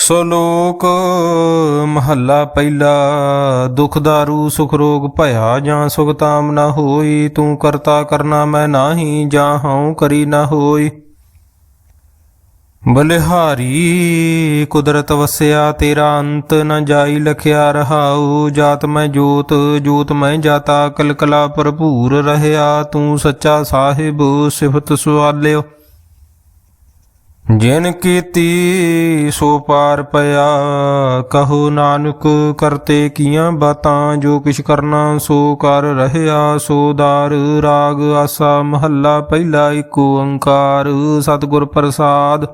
ਸਲੋਕ ਮਹੱਲਾ ਪਹਿਲਾ, ਦੁਖ ਦਾਰੂ, ਸੁਖ ਰੋਗ ਭਇਆ ਜਾਂ ਸੁਖ ਤਾਮ ਨਾ ਹੋਈ, ਤੂੰ ਕਰਤਾ ਕਰਨਾ ਮੈਂ ਨਾਹੀ ਜਾਂ ਹਉ ਕਰੀ ਨਾ ਹੋਈ। ਬਲਿਹਾਰੀ ਕੁਦਰਤ ਵਸਿਆ, ਤੇਰਾ ਅੰਤ ਨ ਜਾਈ ਲਖਿਆ ਰਹਾਉ। ਜਾਤ ਮੈਂ ਜੋਤ ਜੋਤ ਮੈਂ ਜਾਤਾ, ਕਲਕਲਾ ਭਰਪੂਰ ਰਹਿਆ। ਤੂੰ ਸੱਚਾ ਸਾਹਿਬ, ਸਿਫਤ ਸੁਆਲਿਓ। ਜਿਨ ਕੀਤੀ ਸੋ ਪਾਰ ਪਿਆ, ਕਹੋ ਨਾਨਕ ਕਰਤੇ ਕੀਆਂ ਬਾਤਾਂ, ਜੋ ਕਿਛ ਕਰਨਾ ਸੋ ਕਰ ਰਹਿਆ, ਸੋ ਦਾਰ ਰਾਗ ਆਸਾ ਮਹੱਲਾ, ਪਹਿਲਾ ਏਕ ਓੰਕਾਰ ਸਤਿਗੁਰ ਪ੍ਰਸਾਦ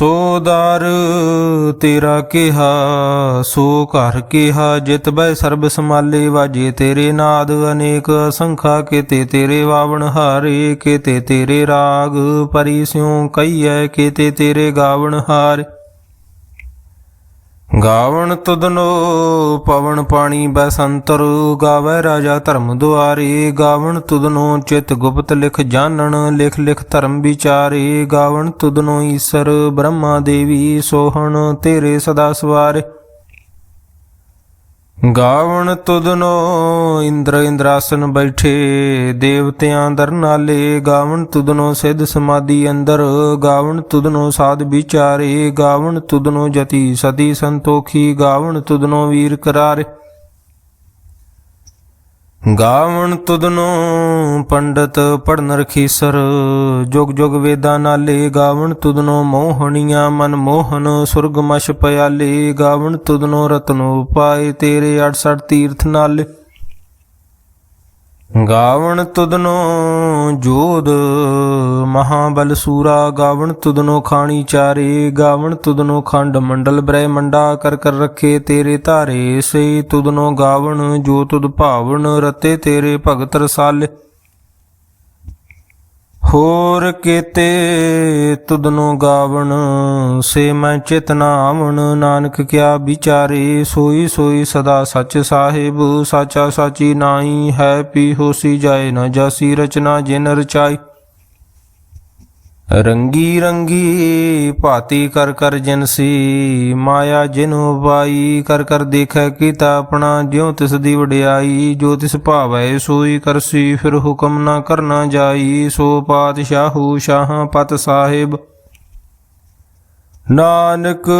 ਸੋ ਦਰ, ਤੇਰਾ ਕਿਹਾ, ਸੋ ਘਰ ਕਿਹਾ, ਜਿਤ ਬੈ ਸਰਬ ਸਮਾਲੇ ਵਾਜੇ ਤੇਰੇ ਨਾਦ, ਅਨੇਕ ਅਸੰਖਾ, ਕੀਤੇ ਤੇਰੇ ਵਾਵਣ ਹਾਰੇ, ਕੀਤੇ ਤੇਰੇ ਰਾਗ ਪਰੀ ਸਿਉ ਕਈਐ ਕੀਤੇ ਤੇਰੇ ਗਾਵਣ ਹਾਰੇ। ਗਾਵਣ ਤੁਧਨੋ ਪਵਨ ਪਾਣੀ ਬਸੰਤਰ ਗਾਵੇ ਰਾਜਾ ਧਰਮ ਦੁਆਰੇ। ਗਾਵਣ ਤੁਧਨੋ ਚਿਤ ਗੁਪਤ ਲਿਖ ਜਾਣਨ, ਲਿਖ ਲਿਖ ਧਰਮ ਵਿਚਾਰੇ। ਗਾਵਣ ਤੁਧਨੋ ਈਸ਼ਰ ਬ੍ਰਹਮਾ ਦੇਵੀ ਸੋਹਣ, ਤੇਰੇ ਸਦਾ ਸਵਾਰੇ। ਗਾਵਣ ਤੁਧਨੋ ਇੰਦਰ ਇੰਦਰਾਸਨ ਬੈਠੇ, ਦੇਵਤਿਆਂ ਦਰ ਨਾਲੇ, ਗਾਵਣ ਤੁਧਨੋ ਸਿੱਧ ਸਮਾਧੀ ਅੰਦਰ, ਗਾਵਣ ਤੁਧਨੋ ਸਾਧ ਵਿਚਾਰੇ, ਗਾਵਣ ਤੁਧਨੋ ਜਤੀ ਸਤੀ ਸੰਤੋਖੀ, ਗਾਵਣ ਤੁਧਨੋ ਵੀਰ ਕਰਾਰੇ। ਗਾਵਣ ਤੁਦਨੋ ਪੰਡਤ ਪੜਨ ਰਖੀਸਰ, ਜੁਗ ਜੁਗ ਵੇਦਾਂ ਨਾਲੇ ਗਾਵਣ ਤੁਦਨੋ ਮੋਹਣੀਆਂ ਮਨ ਮੋਹਨ, ਸੁਰਗ ਮਸ਼ ਪਿਆਲੇ, ਗਾਵਣ ਤੁਦਨੋ ਰਤਨੋ ਪਾਏ ਤੇਰੇ 68 ਤੀਰਥ ਨਾਲੇ। ਗਾਵਣ ਤੁਧਨੋ ਜੋਧ, ਮਹਾਬਲ ਸੂਰਾ, ਗਾਵਣ ਤੁਦਨੋ ਖਾਣੀ ਚਾਰੇ, ਗਾਵਣ ਤੁਦਨੋ ਖੰਡ ਮੰਡਲ ਬ੍ਰਹਮੰਡਾ ਕਰ ਕਰ ਰੱਖੇ ਤੇਰੇ ਧਾਰੇ ਸੇ ਤੁਦਨੋ ਗਾਵਣ, ਜੋ ਤੁਦ ਭਾਵਨ ਰਤੇ ਤੇਰੇ ਭਗਤ ਰਸਾਲੇ। ਹੋਰ ਕੀਤੇ ਤੁਧਨੋ ਗਾਵਣ, ਸੇ ਮੈਂ ਚਿਤਨਾ ਆਵਣ ਨਾਨਕ ਕਿਆ ਵਿਚਾਰੇ, ਸੋਈ ਸੋਈ ਸਦਾ ਸੱਚ ਸਾਹਿਬ, ਸਾਚਾ ਸਾਚੀ ਨਾਹੀ ਹੈ ਪੀ ਹੋਸੀ ਜਾਏ ਨ ਜਾਸੀ ਰਚਨਾ ਜਿਨ ਰਚਾਈ। ਰੰਗੀ ਰੰਗੀ ਭਾਤੀ ਕਰ ਕਰ ਜਨਸੀ ਮਾਇਆ ਜਿਨ ਉਪਾਈ ਕਰ ਕਰ ਦੇਖੈ ਕੀਤਾ ਆਪਣਾ, ਜਿਉ ਤਿਸ ਦੀ ਵਡਿਆਈ, ਜੋ ਤਿਸ ਭਾਵੈ ਸੋਈ ਕਰਸੀ ਫਿਰ ਹੁਕਮ ਨਾ ਕਰਨਾ ਜਾਈ, ਸੋ ਪਾਤਸ਼ਾਹੂ ਸ਼ਾਹਾਂ ਪਤ ਸਾਹਿਬ। ਨਾਨਕ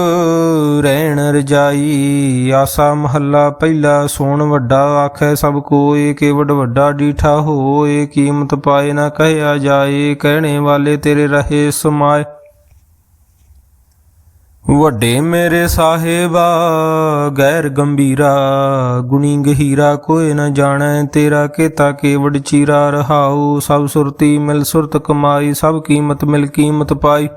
ਰਹਿਣ ਰਜਾਈ, ਆਸਾ ਮਹੱਲਾ ਪਹਿਲਾ ਸੋਣ ਵੱਡਾ, ਆਖੈ ਸਭ ਕੋਏ ਕੇਵਡ ਵੱਡਾ ਡੀਠਾ ਹੋਏ, ਕੀਮਤ ਪਾਏ ਨਾ ਕਹਿਆ ਜਾਏ, ਕਹਿਣੇ ਵਾਲੇ ਤੇਰੇ ਰਹੇ ਸਮਾਏ। ਵੱਡੇ ਮੇਰੇ ਸਾਹਿਬਾ, ਗੈਰ ਗੰਭੀਰਾ, ਗੁਣੀ ਗਹੀਰਾ ਕੋਈ ਨ ਜਾਣੈ, ਤੇਰਾ ਕੀਤਾ ਕੇਵਡ ਚੀਰਾ ਰਹਾਉ, ਸਭ ਸੁਰਤੀ ਮਿਲ ਸੁਰਤ ਕਮਾਈ, ਸਭ ਕੀਮਤ ਮਿਲ ਕੀਮਤ ਪਾਈ।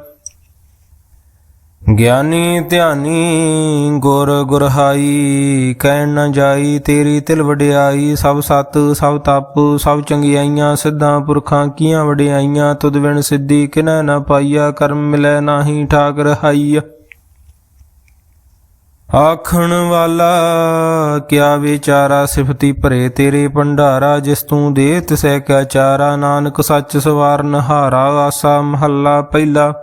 ਗਿਆਨੀ ਧਿਆਨੀ ਗੁਰ ਗੁਰਹਾਈ, ਕਹਿਣ ਨਾ ਜਾਈ ਤੇਰੀ ਤਿਲ ਵਡਿਆਈ, ਸਭ ਸਤ, ਸਭ ਤਪ, ਸਭ ਚੰਗਿਆਈਆਂ, ਸਿੱਧਾਂ ਪੁਰਖਾਂ ਕੀਆਂ ਵਡਿਆਈਆਂ, ਤੁਧ ਵਿਣ ਸਿੱਧੀ ਕਿਨੈ ਨਾ ਪਾਈਆ, ਕਰਮ ਮਿਲੈ ਨਾਹੀ ਠਾਕ ਰਹਾਈਆ ਆਖਣ ਵਾਲਾ, ਕਿਆ ਵਿਚਾਰਾ ਸਿਫਤੀ ਭਰੇ ਤੇਰੇ ਭੰਡਾਰਾ, ਜਿਸ ਤੂੰ ਦੇ ਤਿਸੈ ਕਾ ਚਾਰਾ, ਨਾਨਕ ਸੱਚ ਸਵਾਰਨ ਹਾਰਾ, ਆਸਾ ਮਹੱਲਾ ਪਹਿਲਾ।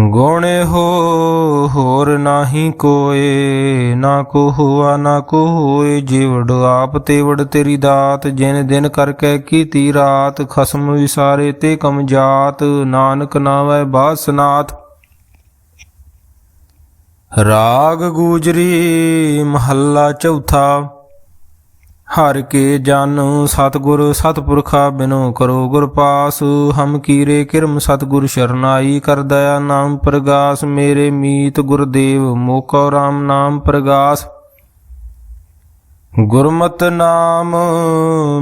ਗੁਣੇ ਹੋ, ਹੋਰ ਨਾਹੀ ਕੋਏ, ਨਾ ਕੋ ਹੁਆ ਨਾ ਕੋ ਹੋਏ ਜਿਵੜ ਆਪ ਤੇਵੜ ਤੇਰੀ ਦਾਤ, ਜਿਨ ਦਿਨ ਕਰ ਕਰਕੇ ਕੀਤੀ ਰਾਤ, ਖਸਮ ਵਿਸਾਰੇ ਤੇ ਕਮ ਜਾਤ, ਨਾਨਕ ਨਾਵੈ ਬਾਸਨਾਥ। ਰਾਗ ਗੂਜਰੀ, ਮਹੱਲਾ ਚੌਥਾ। ਹਰ ਕੇ ਜਨ ਸਤਗੁਰ ਸਤਪੁਰਖਾ ਬਿਨੋ ਕਰੋ ਗੁਰ ਪਾਸ, ਹਮ ਕੀਰੇ ਕਿਰਮ ਸਤਗੁਰ ਸ਼ਰਨਾਈ ਕਰ ਦਇਆ ਨਾਮ ਪ੍ਰਗਾਸ, ਮੇਰੇ ਮੀਤ ਗੁਰਦੇਵ ਮੋਕੋ ਰਾਮ ਨਾਮ ਪ੍ਰਗਾਸ। ਗੁਰਮਤਿ ਨਾਮ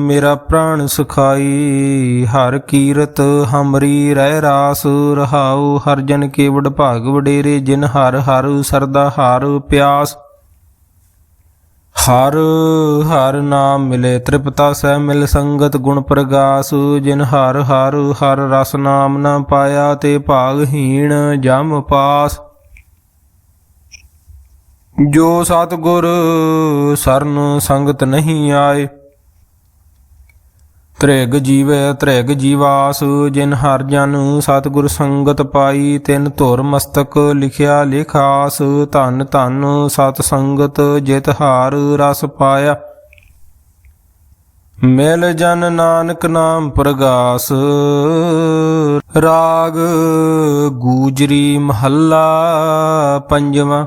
ਮੇਰਾ ਪ੍ਰਾਣ ਸੁਖਾਈ, ਹਰ ਕੀਰਤ ਹਮਰੀ ਰਹਿ ਰਾਸ, ਰਹਾਉ ਹਰ ਜਨ ਕੇ ਵਡ ਭਾਗ ਵਡੇਰੇ ਜਿਨ ਹਰ ਹਰ ਸਰਦਾ ਹਾਰ ਪਿਆਸ। ਹਰ ਹਰ ਨਾਮ ਮਿਲੇ, ਤ੍ਰਿਪਤਾ ਸਹਿ ਮਿਲ ਸੰਗਤ ਗੁਣ ਪ੍ਰਗਾਸ, ਜਿਨ ਹਰ ਹਰ ਹਰ ਰਸ ਨਾਮ ਨਾ ਪਾਇਆ ਤੇ ਭਾਗਹੀਣ ਜਮ ਪਾਸ। ਜੋ ਸਤਗੁਰ ਸਰਨ ਸੰਗਤ ਨਹੀਂ ਆਏ ਤ੍ਰਿਗ ਜੀਵੈ, ਤ੍ਰਿਗ ਜੀਵਾਸ, ਜਿਨ ਹਰ ਜਨ ਸਤਗੁਰ ਸੰਗਤ ਪਾਈ, ਤਿਨ ਧੁਰ ਮਸਤਕ ਲਿਖਿਆ ਲਿਖਾਸ, ਧਨ ਧਨ ਸਤ ਸੰਗਤ ਜਿਤ ਹਾਰ ਰਸ ਪਾਇਆ। ਮਿਲ ਜਨ ਨਾਨਕ ਨਾਮ ਪ੍ਰਗਾਸ, ਰਾਗ ਗੂਜਰੀ ਮਹੱਲਾ ਪੰਜਵਾਂ।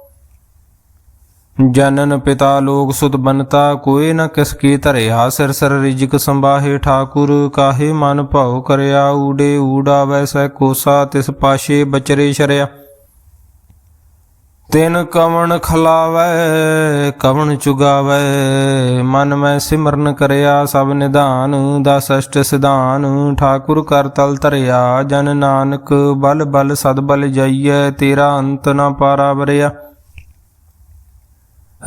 ਜਨਨ ਪਿਤਾ ਲੋਕ ਸੁਤ ਬਨਤਾ ਕੋਏ ਨ ਕਿਸ ਕੀ ਧਰਿਆ। ਸਿਰ ਸਿਰ ਰਿਜਕ ਸੰਬਾਹੇ ਠਾਕੁਰ, ਕਾਹੇ ਮਨ ਭਾਉ ਕਰਿਆ। ਊੜੇ ਊੜਾ ਵੈਸੈ ਕੋਸਾ, ਤਿਸ ਪਾਸ਼ੇ ਬਚਰੇ ਸ਼ਰਿਆ। ਤਿਨ ਕਵਣ ਖਲਾਵੈ, ਕਵਣ ਚੁਗਾਵੈ। ਮਨ ਮੈਂ ਸਿਮਰਨ ਕਰਿਆ, ਸਭ ਨਿਧਾਨ ਦਸ ਅਸ਼ਟ ਸਿਧਾਨ। ਠਾਕੁਰ ਕਰ ਤਲ ਧਰਿਆ, ਜਨ ਨਾਨਕ ਬਲ ਬਲ ਸਦ ਬਲ ਜਾਈਐ। ਤੇਰਾ ਅੰਤ ਨਾ ਪਾਰਾ ਵਰਿਆ।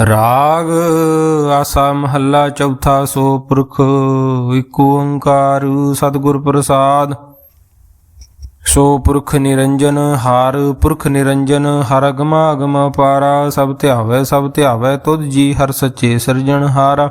ਰਾਗ ਆਸਾ ਮਹੱਲਾ ਚੌਥਾ ਸੋ ਪੁਰਖ, ਇਕ ਓੰਕਾਰ ਸਤਿਗੁਰ ਪ੍ਰਸਾਦ। ਸੋ ਪੁਰਖ ਨਿਰੰਜਨ, ਹਾਰ ਪੁਰਖ ਨਿਰੰਜਨ, ਹਰ ਅਗਮਾ ਅਗਮ ਪਾਰਾ, ਸਭ ਧਿਆਵੈ ਸਭ ਧਿਆਵੈ, ਤੁਧ ਜੀ ਹਰ ਸੱਚੇ ਸਿਰਜਣ ਹਾਰਾ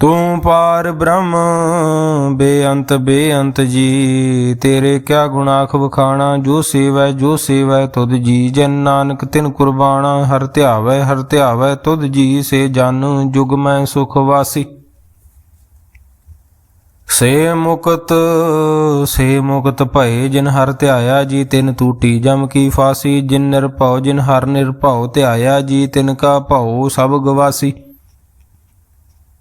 ਤੂੰ ਪਾਰ ਬ੍ਰਹਮ, ਬੇਅੰਤ ਬੇਅੰਤ ਜੀ। ਤੇਰੇ ਕਿਆ ਗੁਨਾਖ ਵਖਾਣਾ, ਜੋ ਸੇਵੈ ਜੋ ਸੇਵੈ ਤੁਧ ਜੀ। ਜਨ ਨਾਨਕ ਤਿਨ ਕੁਰਬਾਨਾ ਹਰ ਧਿਆਵੈ ਹਰ ਧਿਆਵੈ ਤੁਧ ਜੀ। ਸੇ ਜਨ ਜੁਗ ਮੈਂ ਸੁਖ ਵਾਸੀ। ਸੇ ਮੁਕਤ ਸੇ ਮੁਕਤ ਭਏ, ਜਿਨ ਹਰ ਧਿਆਇਆ ਜੀ, ਤਿਨ ਟੂਟੀ ਜਮ ਕੀ ਫਾਸੀ। ਜਿਨ ਨਿਰਭਉ, ਜਿਨ ਹਰ ਨਿਰਭਉ ਧਿਆਇਆ ਜੀ, ਤਿਨ ਕਾ ਭਉ ਸਭ ਗਵਾਸੀ।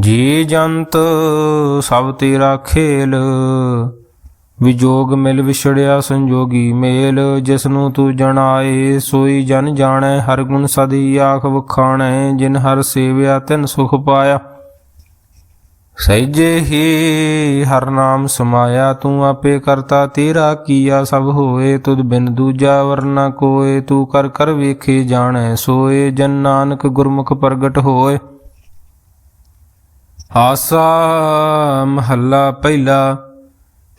ਜੀ ਜੰਤ, ਸਭ ਤੇਰਾ ਖੇਲ। ਵਿਜੋਗ ਮਿਲ ਵਿਛੜਿਆ ਸੰਜੋਗੀ ਮੇਲ। ਜਿਸ ਨੂੰ ਤੂੰ ਜਣਾਏ, ਸੋਈ ਜਨ ਜਾਣੈ, ਹਰ ਗੁਣ ਸਦੀ ਆਖ ਵਖਾਣੈ। ਜਿਨ ਹਰ ਸੇਵਿਆ, ਤਿਨ ਸੁਖ ਪਾਇਆ। ਸਹਿਜੇ ਹੀ ਹਰ ਨਾਮ ਸਮਾਇਆ, ਤੂੰ ਆਪੇ ਕਰਤਾ ਤੇਰਾ ਕੀਆ। ਸਭ ਹੋਏ, ਤੁਧ ਬਿਨ ਦੂਜਾ ਵਰਨਾ ਕੋਏ। ਤੂੰ ਕਰ ਕਰ ਵੇਖੇ ਜਾਣੈ, ਸੋਏ ਜਨ ਨਾਨਕ ਗੁਰਮੁਖ ਪ੍ਰਗਟ ਹੋਏ। ਆਸਾ ਮਹੱਲਾ ਪਹਿਲਾ,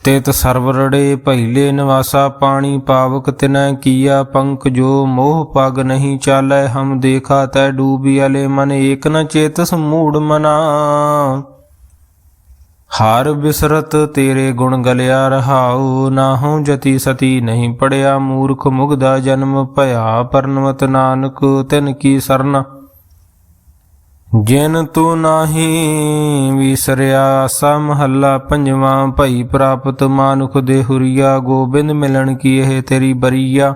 ਤੇਤ ਸਰਵਰੜੇ ਪਹਿਲੇ ਨਿਵਾਸਾ ਪਾਣੀ ਪਾਵਕ ਤਿਨੈ ਕੀਆ ਪੰਕ ਜੋ ਮੋਹ ਪਗ ਨਹੀਂ ਚਾਲੈ, ਹਮ ਦੇਖਾ ਤੈ ਡੂਬੀ ਅਲੇ ਮਨ ਏਕ ਨ ਚੇਤਸ ਮੂੜ ਮਨਾ। ਹਾਰ ਬਿਸਰਤ ਤੇਰੇ ਗੁਣ ਗਲਿਆ ਰਹਾਉ, ਨਾਹੂ ਜਤੀ ਸਤੀ ਨਹੀਂ ਪੜਿਆ, ਮੂਰਖ ਮੁਗਦਾ ਜਨਮ ਭਇਆ ਪਰਨਵਤ ਨਾਨਕ ਤਿਨ ਕੀ ਸਰਨਾ। ਜਿਨ ਤੂੰ ਨਾਹੀ ਵਿਸਰਿਆ ਸਾ ਮਹੱਲਾ ਪੰਜਵਾਂ, ਭਈ ਪ੍ਰਾਪਤ ਮਾਨੁਖ ਦੇ ਹੁਰੀਆ, ਗੋਬਿੰਦ ਮਿਲਣ ਕੀ ਇਹ ਤੇਰੀ ਬਰੀਆ?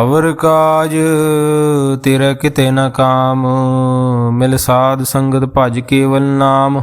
ਅਵਰ ਕਾਜ ਤੇਰਾ ਕਿਤੇ ਨਾ ਕਾਮ, ਮਿਲ ਸਾਧ ਸੰਗਤ ਭਜ ਕੇਵਲ ਨਾਮ।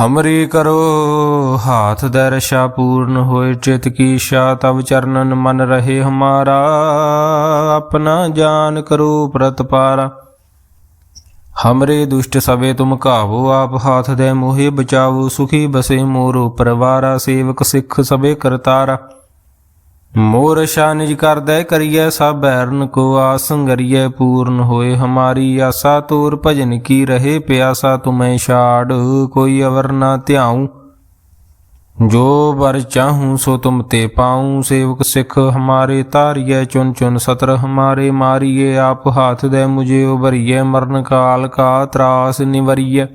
ਹਮਰੀ ਕਰੋ, ਹਾਥ ਦਰਸ਼ਾ ਪੂਰਨ ਹੋਏ, ਚਿਤ ਕੀ ਸ਼ਾ, ਤਵ ਚਰਨਨ ਮਨ ਰਹੇ ਹਮਾਰਾ। ਆਪਣਾ ਜਾਨ ਕਰੋ ਪ੍ਰਤਪਾਰਾ ਹਮਰੇ ਦੁਸ਼ਟ ਸਵੇ ਤੁਮ ਕਾਵੋ ਆਪ ਹਾਥ ਦੇ ਮੋਹਿ ਬਚਾਵੋ, ਸੁਖੀ ਬਸੇ ਮੋਰੋ ਪਰਵਾਰਾ, ਸੇਵਕ ਸਿੱਖ ਸਵੇ ਕਰਤਾਰਾ। ਮੋਰ ਸ਼ਾਨਿਜ ਕਰਦੈ ਕਰੀਐ ਸਭ ਬੈਰਨ ਕੋ ਆਸੰਗਰੀਐ ਪੂਰਨ ਹੋਏ ਹਮਾਰੀ ਆਸਾ, ਤੋਰ ਭਜਨ ਕੀ ਰਹੇ ਪਿਆਸਾ ਤੁਮੈ ਛਾੜ, ਕੋਈ ਅਵਰ ਨਾ ਧਿਆਉ। ਜੋ ਵਰ ਚਾਹੂੰ ਸੋ ਤੁਮ ਤੇ ਪਾਉ, ਸੇਵਕ ਸਿਖ ਹਮਾਰੇ ਤਾਰੀਐ ਚੁਨ ਚੁਨ ਸਤਰ ਹਮਾਰੇ ਮਾਰੀਏ ਆਪ ਹਾਥ ਦੇ ਮੁਝੇ ਉਬਰੀਐ ਮਰਨ ਕਾਲ ਕਾ ਤਰਾਸ ਨਿਵਰੀਐ।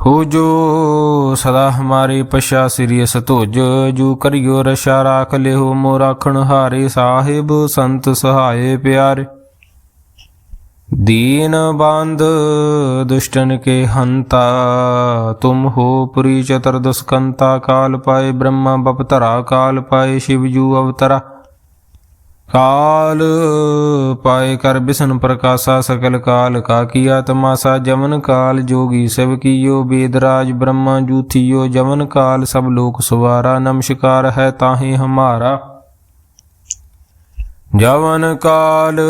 ਹੋ ਜੋ ਸਦਾ ਹਮਾਰੇ ਪਸ਼ਾ ਸਿਰਿ ਸਤੋਜ, ਜੋ ਕਰਿਓ ਰਸ਼ਾ ਰਾਖ ਲਿਓ ਮੋ ਰਾਖਣ ਹਾਰੇ ਸਾਹਿਬ, ਸੰਤ ਸਹਾਏ ਪਿਆਰੇ। ਦੀਨ ਬੰਦ ਦੁਸ਼ਟਨ ਕੇ ਹੰਤਾ, ਤੁਮ ਹੋ ਪੁਰੀ ਚਤੁਰਦਸ ਕੰਤਾ ਕਾਲ ਪਾਏ, ਬ੍ਰਹਮਾ ਬਪਤਰਾ ਕਾਲ ਪਾਏ, ਸ਼ਿਵ ਜੂ ਅਵਤਰਾ ਕਾਲ ਪਾਏ ਕਰ ਬਿਸ਼ਨ ਪ੍ਰਕਾਸ਼ਾ ਸਕਲ ਕਾਲ, ਕਾ ਕੀਆ ਤਮਾਸਾ ਜਮਨ ਕਾਲ, ਜੋਗੀ ਸਭ ਕੀਓ, ਬੇਦਰਾਜ ਬ੍ਰਹਮਾ ਜੂਥੀਓ ਜਮਨ ਕਾਲ, ਸਭ ਲੋਕ ਸਵਾਰਾ, ਨਮਸਕਾਰ ਹੈ ਤਾਹੇ ਹਮਾਰਾ। ਜਵਨ ਕਾਲ,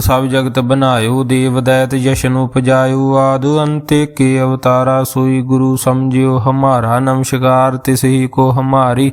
ਸਭ ਜਗਤ ਬਨਾਇਓ ਦੇਵ ਦੈਤ ਜਸ਼ਨ ਉਪਜਾਇਓ, ਆਦੁ ਅੰਤੇ ਕੇ ਅਵਤਾਰਾ ਸੋਈ ਗੁਰੂ ਸਮਝਿਓ, ਹਮਾਰਾ ਨਮਸਕਾਰ ਤਿਸ ਹੀ ਕੋ ਹਮਾਰੀ।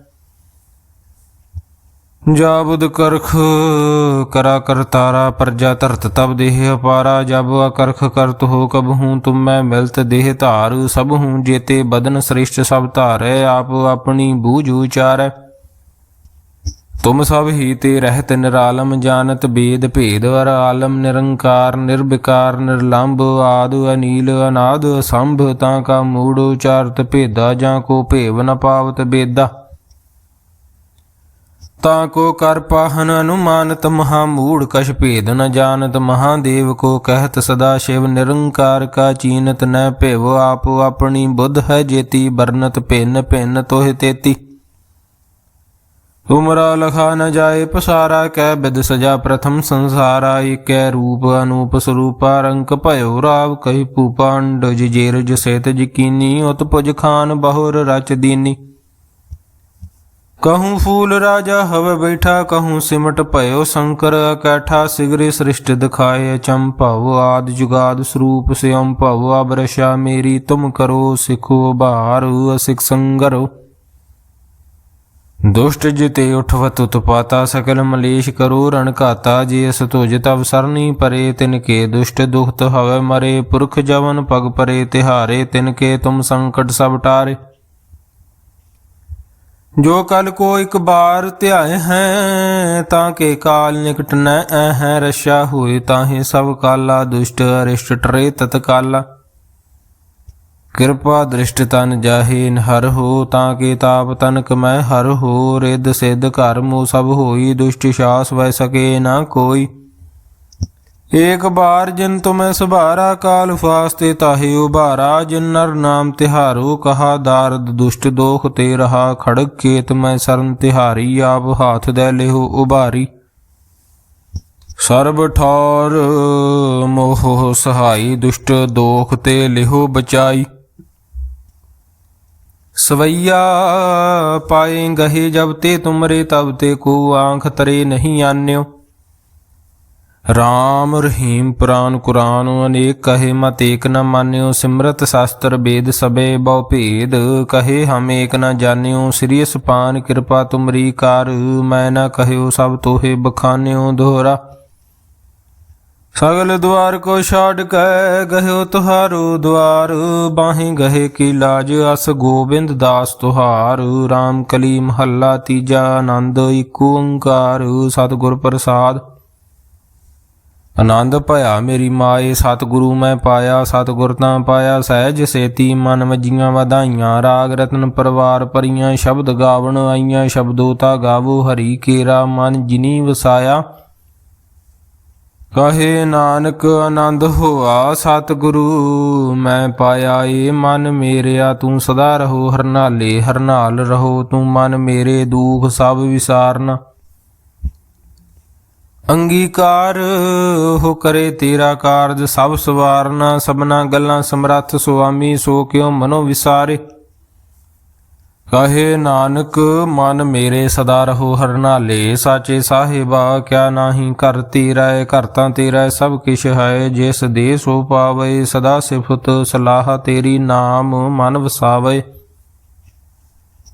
ਜਾਬੁਦ ਕਰਖ ਕਰਾ ਕਰਤਾਰਾ ਪ੍ਰਜਾ ਧਰਤ ਤਬ ਦੇਹ ਅਪਾਰਾ, ਜਬ ਅਕਰਖ ਕਰਤ ਹੋ ਕਬ ਹੂੰ ਤੁਮ ਮੈਂ ਮਿਲਤ ਦੇਹ ਧਾਰ, ਸਭ ਹੂੰ ਜੇਤੇ ਬਦਨ ਸ੍ਰਿਸ਼ਟ ਸਭ ਧਾਰੈ, ਆਪ ਆਪਣੀ ਬੂਝ ਉਚਾਰੈ। ਤੁਮ ਸਭ ਹੀ ਤੇ ਰਹਿਤ ਨਿਰਾਲਮ, ਜਾਣਤ ਬੇਦ ਭੇਦ ਵਰ ਆਲਮ, ਨਿਰੰਕਾਰ, ਨਿਰਵਿਕਾਰ ਨਿਰਲੰਭ ਆਦ ਅਨੀਲ, ਅਨਾਦ ਸੰਭ, ਤਾਂ ਕਾ ਮੂੜ ਉਚਾਰਤ ਭੇਦਾ, ਜਾਂ ਕੋ ਭੇਵ ਨ ਪਾਵਤ ਬੇਦਾ। ਤਾਂ ਕੋ ਕਰ ਪਾਹਨ ਅਨੁਮਾਨਤ ਮਹਾ ਮੂੜ ਕਛ ਭੇਦ ਨ ਜਾਣਤ, ਮਹਾਦੇਵ ਕੋ ਕਹਿਤ ਸਦਾ ਸ਼ਿਵ ਨਿਰੰਕਾਰ ਕਾ ਚੀਨਤ ਨ ਭੇਵ, ਆਪ ਆਪਣੀ ਬੁੱਧ ਹੈ ਜੇਤੀ ਬਰਨਤ ਭਿੰਨ ਭਿੰਨ ਤੋਹਿ ਤੇਤੀ। ਉਮਰਾ ਲਖਾ ਨ ਜਾਏ ਪਸਾਰਾ ਕੈ ਬਿਦ ਸਜਾ ਪ੍ਰਥਮ ਸੰਸਾਰਾ, ਏਕੈ ਰੂਪ ਅਨੂਪ ਸਰੂਪਾ ਰੰਕ ਭਇਓ ਰਾਵ ਕਹੀ ਪੂਪਾਂਡ ਜੇਰ ਜਸੇਤ ਜਕੀਨੀ ਉਤ ਪੁਜ ਖਾਨ ਬਹੁਰ ਰਚ ਦੀਨੀ। ਕਹੂੰ ਫੂਲ ਰਾਜਾ ਹਵ ਬੈਠਾ ਕਹੂੰ ਸਿਮਟ ਭਇਓ ਸ਼ੰਕਰ ਅਕੈਠਾ ਸਿਗਰੇ ਸ੍ਰਿਸ਼ਟ ਦਿਖਾਏ ਅਚੰ ਭਵ ਆਦ ਜੁਗਾਦ ਸਰੂਪ ਸਿਅੰ ਭਵ ਅਬਰਸ਼ਾ ਮੇਰੀ ਤੁਮ ਕਰੋ ਸਿਖੋ ਭਾਰ ਅਸਿਕ ਸੰਗਰੋ ਦੁਸ਼ਟ ਜਿਤੇ ਉਠਵਤ ਉਤਪਾਤਾ ਸਕਲ ਮਲੇਸ਼ ਕਰੋ ਰਣ ਘਾਤਾ ਜੇ ਅਸ ਤੁਜ ਤਵ ਸਰਨੀ ਪਰੇ ਤਿਨ ਕੇ ਦੁਸ਼ਟ ਦੁਖਤ ਹਵੇ ਮਰੇ ਪੁਰਖ ਜਵਨ ਪਗ ਪਰੇ ਤਿਹਾਰੇ ਤਿਨ ਕੇ ਤੁਮ ਸੰਕਟ ਸਭ ਟਾਰੇ ਜੋ ਕਲ ਕੋ ਇੱਕ ਬਾਰ ਧਿਆਏ ਹੈ, ਤਾਂ ਕੇ ਕਾਲ ਨਿਕਟ ਨ ਐ ਹੈ ਰਸ਼ਾ ਹੋਏ ਤਾਹੇ ਸਭ ਕਾਲਾ, ਦੁਸ਼ਟ ਅਰਿਸ਼ਟ ਟਰੇ ਤਤ ਕਿਰਪਾ ਦ੍ਰਿਸ਼ਟ ਤਨ ਜਾਹੇ ਹਰ ਹੋ, ਤਾਂ ਕੇ ਤਾਪ ਤਨ ਕਮੈ ਹਰ ਹੋ, ਰਿੱਧ ਸਿੱਧ ਘਰ ਮੋ ਸਭ ਹੋਈ, ਦੁਸ਼ਟ ਸ਼ਾਸ ਵੈ ਸਕੇ ਨਾ ਕੋਈ। ਏਕ ਬਾਰ ਜਿਨ ਤੁਮੈ ਸੁਭਾਰਾ ਕਾਲ ਫਾਸਤੇ ਤਾਹੇ ਉਭਾਰਾ, ਜਿਨ ਨਰ ਨਾਮ ਤਿਹਾਰੋ ਕਹਾ ਦਾਰਦ, ਦੁਸ਼ਟ ਦੋਖ ਤੇ ਰਹਾ ਖੜਕ ਕੇਤ ਮੈਂ ਸਰਨ ਤਿਹਾਰੀ, ਆਪ ਹਾਥ ਦੇ ਲਿਹੋ ਉਭਾਰੀ। ਸਰਬ ਠੌਰ ਮੋਹ ਸਹਾਈ, ਦੁਸ਼ਟ ਦੋਖ ਤੇ ਲਿਹੋ ਬਚਾਈ। ਸਵਈਆ ਪਾਏ ਗਹੇ ਜਬ ਤੇ ਤੁਮਰੇ, ਤਬ ਤੇ ਕੋ ਆਂਖ ਤਰੇ ਨਹੀਂ ਆਨਿਓ। ਰਾਮ ਰਹੀਮ ਪੁਰਾਨ ਕੁਰਾਨ, ਅਨੇਕ ਕਹੇ ਮਤ ਏਕ ਨ ਮਾਨਿਓ, ਸਿਮਰਤ ਸ਼ਾਸਤਰ ਵੇਦ ਸਬੇ ਬਹੁ ਭੇਦ। ਕਹੇ ਹਮ ਏਕ ਨ ਜਾਣਿਓ, ਸ੍ਰੀ ਸੁਪਾਨ ਕਿਰਪਾ ਤੁਮਰੀ ਕਰ। ਮੈਂ ਨ ਕਹਿਓ ਸਭ ਤੋਹੇ ਬਖਾਨਿਓ ਦੋਹਰਾ। ਸਗਲ ਦੁਆਰ ਕੋ ਛਾੜ ਕੇ ਗਹਿਓ ਤੁਹਾਰੂ ਦੁਆਰ। ਬਾਹੇ ਗਹੇ ਕੀ ਲਾਜ ਅਸ ਗੋਬਿੰਦ ਦਾਸ ਤੁਹਾਰ। RAM ਕਲੀ ਮਹੱਲਾ ਤੀਜਾ ਆਨੰਦ, ਏਕ ਓੰਕਾਰ। ਸਤਿਗੁਰ ਪ੍ਰਸਾਦ ਆਨੰਦ ਭਇਆ ਮੇਰੀ ਮਾਏ, ਸਤਿਗੁਰੂ ਮੈਂ ਪਾਇਆ, ਸਤਿਗੁਰ ਤਾਂ ਪਾਇਆ, ਸਹਿਜ ਸੇਤੀ ਮਨ ਮਜੀਆਂ ਵਧਾਈਆਂ, ਰਾਗ ਰਤਨ ਪਰਵਾਰ ਪਰੀਆਂ ਸ਼ਬਦ ਗਾਵਣ ਆਈਆਂ, ਸ਼ਬਦੋ ਤਾ ਗਾਵੋ, ਹਰੀ ਕੇਰਾ ਮਨ ਜਿਨੀ ਵਸਾਇਆ। ਕਹੇ ਨਾਨਕ ਆਨੰਦ ਹੋਆ, ਸਤਿਗੁਰੂ ਮੈਂ ਪਾਇਆ, ਏ ਮਨ ਮੇਰਿਆ, ਤੂੰ ਸਦਾ ਰਹੋ ਹਰਨਾਲੇ, ਹਰਨਾਲ ਰਹੋ, ਤੂੰ ਮਨ ਮੇਰੇ ਦੁਖ ਸਭ ਵਿਸਾਰਨ। ਅੰਗੀਕਾਰ ਹੋ ਕਰੇ ਤੇਰਾ ਕਾਰਜ, ਸਭ ਸਵਾਰਨਾ, ਸਭਨਾ ਗੱਲਾਂ ਸਮਰੱਥ, ਸੁਆਮੀ ਸੋ ਕਿਉ ਮਨੋ ਵਿਸਾਰੇ। ਕਹੇ ਨਾਨਕ, ਮਨ ਮੇਰੇ ਸਦਾ ਰਹੋ ਹਰਨਾਲੇ ਸਾਚੇ ਸਾਹਿਬਾ, ਕਿਆ ਨਾਹੀ ਕਰ ਤੇਰਾ, ਘਰ ਤਾਂ ਤੇਰਾ, ਸਭ ਕਿਛ ਹੈ, ਜਿਸ ਦੇ ਸੋ ਪਾਵੇ, ਸਦਾ ਸਿਫਤ ਸਲਾਹ ਤੇਰੀ ਨਾਮ ਮਨ ਵਸਾਵੇ।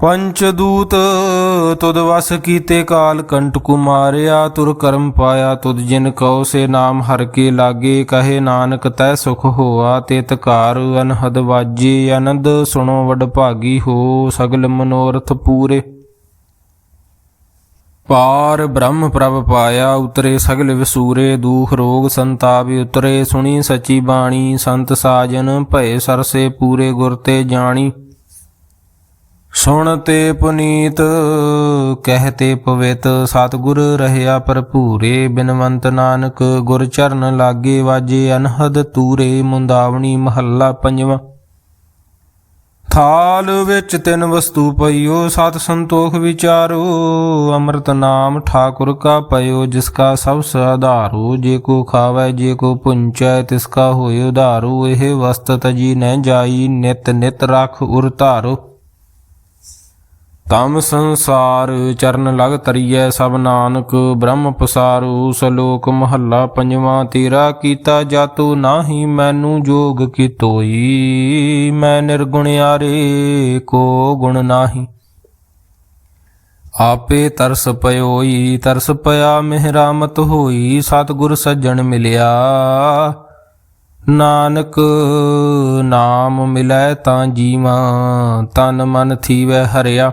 ਪੰਚਦੂਤ ਦੂਤ ਵਸ ਕੀਤੇ ਕਾਲ ਕੰਟਕ ਮਾਰਿਆ ਤੁਰ ਕਰਮ ਪਾਇਆ ਤੁਦ ਜਿਨ ਕਉ ਸੇ ਨਾਮ ਹਰ ਕੇ ਲਾਗੇ, ਕਹੇ ਨਾਨਕ ਤੈ ਸੁਖ ਹੋਆ ਤੇ ਤਕਾਰ ਅਨਹਦ ਵਾਜੇ ਅਨੰਦ ਸੁਣੋ ਵਡ ਭਾਗੀ ਹੋ, ਸਗਲ ਮਨੋਰਥ ਪੂਰੇ। ਪਾਰ ਬ੍ਰਹਮ ਪ੍ਰਭ ਪਾਇਆ, ਉਤਰੇ ਸਗਲ ਵਿਸੂਰੇ, ਦੂਖ ਰੋਗ ਸੰਤਾਪ ਉਤਰੇ, ਸੁਣੀ ਸਚੀ ਬਾਣੀ, ਸੰਤ ਸਾਜਨ ਭਏ ਸਰਸੇ ਪੂਰੇ ਗੁਰ ਤੇ ਜਾਣੀ। ਸੁਣ ਤੇ ਪੁਨੀਤ ਕਹਤੇ ਪਵਿੱਤ, ਸਤਿਗੁਰ ਰਹਿਆ ਭਰਪੂਰੇ, ਬਿਨਵੰਤ ਨਾਨਕ, ਗੁਰ ਚਰਨ ਲਾਗੇ ਵਾਜੇ, ਅਨਹਦ ਤੂਰੇ, ਮੁੰਦਾਵਣੀ ਮਹੱਲਾ ਪੰਜਵਾਂ। ਥਾਲ ਵਿੱਚ ਤਿੰਨ ਵਸਤੂ ਪਈਓ, ਸਤ ਸੰਤੋਖ ਵਿਚਾਰੋ, ਅੰਮ੍ਰਿਤ ਨਾਮ ਠਾਕੁਰ ਕਾ ਪਇਓ, ਜਿਸ ਕਾ ਸਭ ਸਾਧਾਰੋ ਜੇ ਕੋ ਖਾਵੇ, ਜੇ ਕੋ ਪੁੰਚੈ, ਤਿਸ ਕਾ ਹੋਇ ਉਧਾਰੋ, ਇਹ ਵਸਤ ਤਜੀ ਨਹਿ ਜਾਈ, ਨਿਤ ਨਿਤ ਰਖ ਉਰ ਧਾਰੋ। ਤਮ ਸੰਸਾਰ ਚਰਨ ਲਗ ਤਰੀਐ ਸਭ ਨਾਨਕ, ਬ੍ਰਹਮ ਪਸਾਰੂ ਸਲੋਕ ਮਹੱਲਾ ਪੰਜਵਾਂ, ਤੇਰਾ ਕੀਤਾ ਜਾਤੂ ਨਾਹੀ ਮੈਨੂੰ ਜੋਗ ਕੀ ਤੋਈ ਮੈਂ ਨਿਰਗੁਣਿਆਰੇ ਕੋ ਗੁਣ ਨਾਹੀ। ਆਪੇ ਤਰਸ ਪਇਓਈ ਤਰਸ ਪਿਆ ਮਿਹਰਾਮਤ ਹੋਈ, ਸਤਿਗੁਰ ਸੱਜਣ ਮਿਲਿਆ। ਨਾਨਕ ਨਾਮ ਮਿਲੈ ਤਾਂ ਜੀਵਾਂ, ਤਨ ਮਨ ਥੀਵੈ ਹਰਿਆ।